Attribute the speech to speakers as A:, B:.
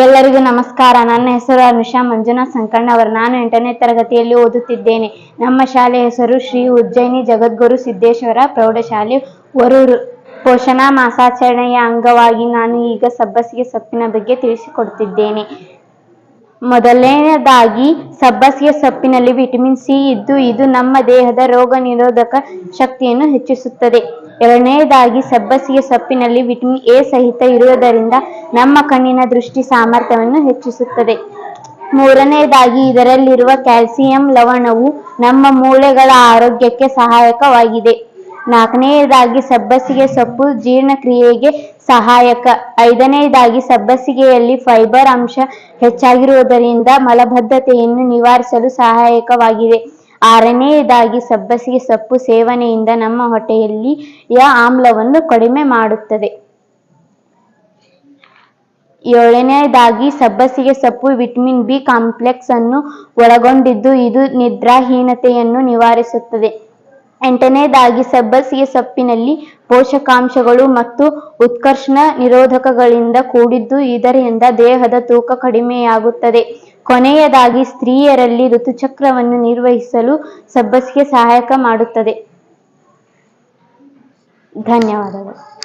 A: ಎಲ್ಲರಿಗೂ ನಮಸ್ಕಾರ. ನನ್ನ ಹೆಸರು ಅನುಷಾ ಮಂಜುನಾಥ್ ಸಂಕಣ್ಣವರ್ ನಾನು ಎಂಟನೇ ತರಗತಿಯಲ್ಲಿ ಓದುತ್ತಿದ್ದೇನೆ. ನಮ್ಮ ಶಾಲೆ ಹೆಸರು ಶ್ರೀ ಉಜ್ಜಯಿನಿ ಜಗದ್ಗುರು ಸಿದ್ದೇಶ್ವರ ಪ್ರೌಢಶಾಲೆ ವರೂರು ಪೋಷಣಾ ಮಾಸಾಚರಣೆಯ ಅಂಗವಾಗಿ ನಾನು ಈಗ ಸಬ್ಬಸಿಗೆ ಸೊಪ್ಪಿನ ಬಗ್ಗೆ ತಿಳಿಸಿಕೊಡುತ್ತಿದ್ದೇನೆ. ಮೊದಲನೆಯದಾಗಿ ಸಬ್ಬಸಿಗೆ ಸೊಪ್ಪಿನಲ್ಲಿ ವಿಟಮಿನ್ ಸಿ ಇದ್ದು, ಇದು ನಮ್ಮ ದೇಹದ ರೋಗ ನಿರೋಧಕ ಶಕ್ತಿಯನ್ನು ಹೆಚ್ಚಿಸುತ್ತದೆ. ಎರಡನೆಯದಾಗಿ ಸಬ್ಬಸಿಗೆ ಸೊಪ್ಪಿನಲ್ಲಿ ವಿಟಮಿನ್ ಎ ಸಹಿತ ಇರುವುದರಿಂದ ನಮ್ಮ ಕಣ್ಣಿನ ದೃಷ್ಟಿ ಸಾಮರ್ಥ್ಯವನ್ನು ಹೆಚ್ಚಿಸುತ್ತದೆ. ಮೂರನೆಯದಾಗಿ ಇದರಲ್ಲಿರುವ ಕ್ಯಾಲ್ಸಿಯಂ ಲವಣವು ನಮ್ಮ ಮೂಳೆಗಳ ಆರೋಗ್ಯಕ್ಕೆ ಸಹಾಯಕವಾಗಿದೆ. ನಾಲ್ಕನೆಯದಾಗಿ ಸಬ್ಬಸಿಗೆ ಸೊಪ್ಪು ಜೀರ್ಣಕ್ರಿಯೆಗೆ ಸಹಾಯಕ. ಐದನೆಯದಾಗಿ ಸಬ್ಬಸಿಗೆಯಲ್ಲಿ ಫೈಬರ್ ಅಂಶ ಹೆಚ್ಚಾಗಿರುವುದರಿಂದ ಮಲಬದ್ಧತೆಯನ್ನು ನಿವಾರಿಸಲು ಸಹಾಯಕವಾಗಿದೆ. ಆರನೆಯದಾಗಿ ಸಬ್ಬಸಿಗೆ ಸೊಪ್ಪು ಸೇವನೆಯಿಂದ ನಮ್ಮ ಹೊಟ್ಟೆಯಲ್ಲಿಯ ಆಮ್ಲವನ್ನು ಕಡಿಮೆ ಮಾಡುತ್ತದೆ. ಏಳನೆಯದಾಗಿ ಸಬ್ಬಸಿಗೆ ಸೊಪ್ಪು ವಿಟಮಿನ್ ಬಿ ಕಾಂಪ್ಲೆಕ್ಸ್ ಅನ್ನು ಒಳಗೊಂಡಿದ್ದು ಇದು ನಿದ್ರಾಹೀನತೆಯನ್ನು ನಿವಾರಿಸುತ್ತದೆ. ಎಂಟನೆಯದಾಗಿ ಸಬ್ಬಸಿಗೆ ಸೊಪ್ಪಿನಲ್ಲಿ ಪೋಷಕಾಂಶಗಳು ಮತ್ತು ಉತ್ಕರ್ಷಣ ನಿರೋಧಕಗಳಿಂದ ಕೂಡಿದ್ದು ಇದರಿಂದ ದೇಹದ ತೂಕ ಕಡಿಮೆಯಾಗುತ್ತದೆ. ಕೊನೆಯದಾಗಿ ಸ್ತ್ರೀಯರಲ್ಲಿ ಋತುಚಕ್ರವನ್ನು ನಿರ್ವಹಿಸಲು ಸಬ್ಬಸಿಗೆ ಸಹಾಯಕ ಮಾಡುತ್ತದೆ. ಧನ್ಯವಾದಗಳು.